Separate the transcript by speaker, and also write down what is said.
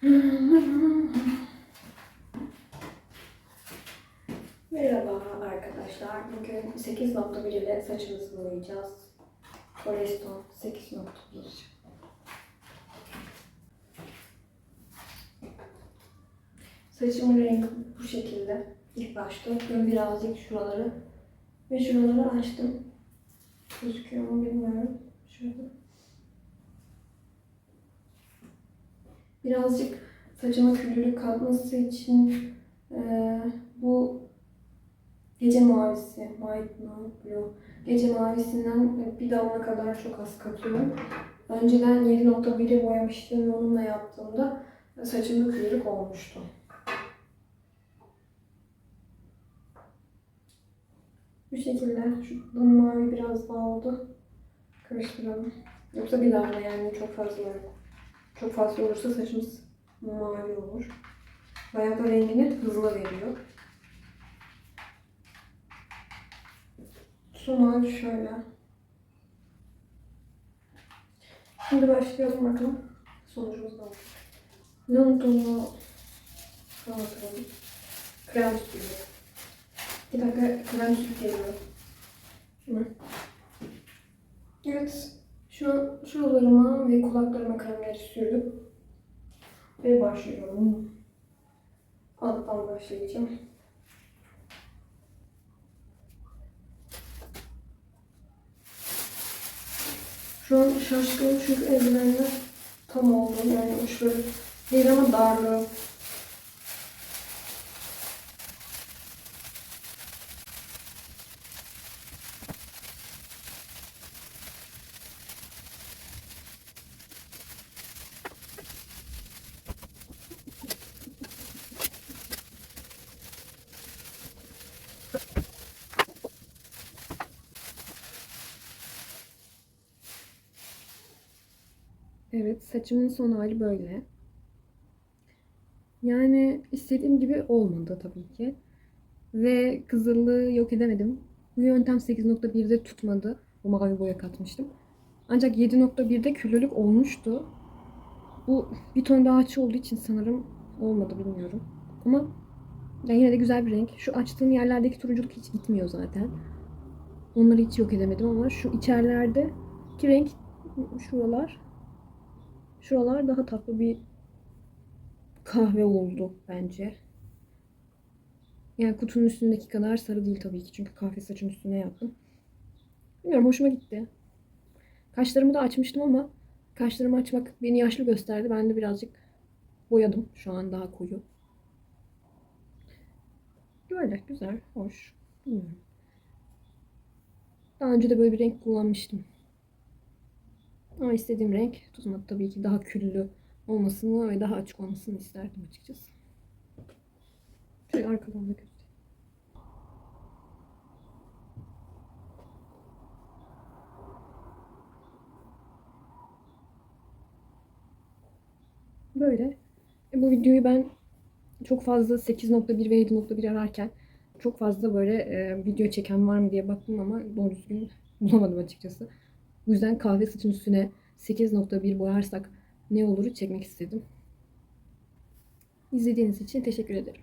Speaker 1: Merhaba arkadaşlar. Bugün 8.1 ile saçımızı boyayacağız. Foreston 8.1 Saçımın rengi bu şekilde. İlk başta ben birazcık şuraları ve şuraları açtım. Gözüküyor mu bilmiyorum. Şöyle. Birazcık saçıma küllülük katması için eee, bu gece mavisi, White Blue, gece mavisinden bir damla kadar çok az katıyorum. Önceden 7.1'i boyamıştım ve onunla yaptığımda saçımda küllülük olmuştu. Bu şekilde. Şu mavi biraz daha oldu. Karıştıralım. Yoksa bir damla yani çok fazla yok. Çok fazla olursa saçımız mavi olur. Bayağı da rengini hızlı veriyor. Sonra şöyle. Şimdi başlayalım bakalım. Sonucumuz ne olacak? Ne olduğunu anlatalım. Krem suyu. Bir dakika krem. Hı. Evet. Şu şuralarıma ve kulaklarıma kremleri sürdüm. Ve başlıyorum. Alttan başlayacağım. Şu an şaşkınım çünkü eldivenler tam oldu. Yani uçları değil ama darlığı. Evet, saçımın son hali böyle. Yani istediğim gibi olmadı tabii ki. Ve kızıllığı yok edemedim. Bu yöntem 8.1'de tutmadı. Bu mavi boya katmıştım. Ancak 7.1'de küllülük olmuştu. Bu bir ton daha açı olduğu için sanırım olmadı bilmiyorum. Ama ya yine de güzel bir renk. Şu açtığım yerlerdeki turunculuk hiç gitmiyor zaten. Onları hiç yok edemedim ama şu içerilerdeki renk şuralar Şuralar daha tatlı bir kahve oldu bence. Yani kutunun üstündeki kadar sarı değil tabii ki. Çünkü kahve saçın üstüne yaptım. Bilmiyorum hoşuma gitti. Kaşlarımı da açmıştım ama kaşlarımı açmak beni yaşlı gösterdi. Ben de birazcık boyadım. Şu an daha koyu. Böyle güzel, hoş. Bilmiyorum. Daha önce de böyle bir renk kullanmıştım. Ama istediğim renk tutmadı tabii ki daha küllü olmasını ve daha açık olmasını isterdim açıkçası. Şöyle arkadan da göstereyim. Böyle. E, bu videoyu ben çok fazla 8.1 ve 7.1 ararken çok fazla böyle e, video çeken var mı diye baktım ama doğru düzgün bulamadım açıkçası. Bu yüzden kahve saçın üstüne 8.1 boyarsak ne oluru çekmek istedim. İzlediğiniz için teşekkür ederim.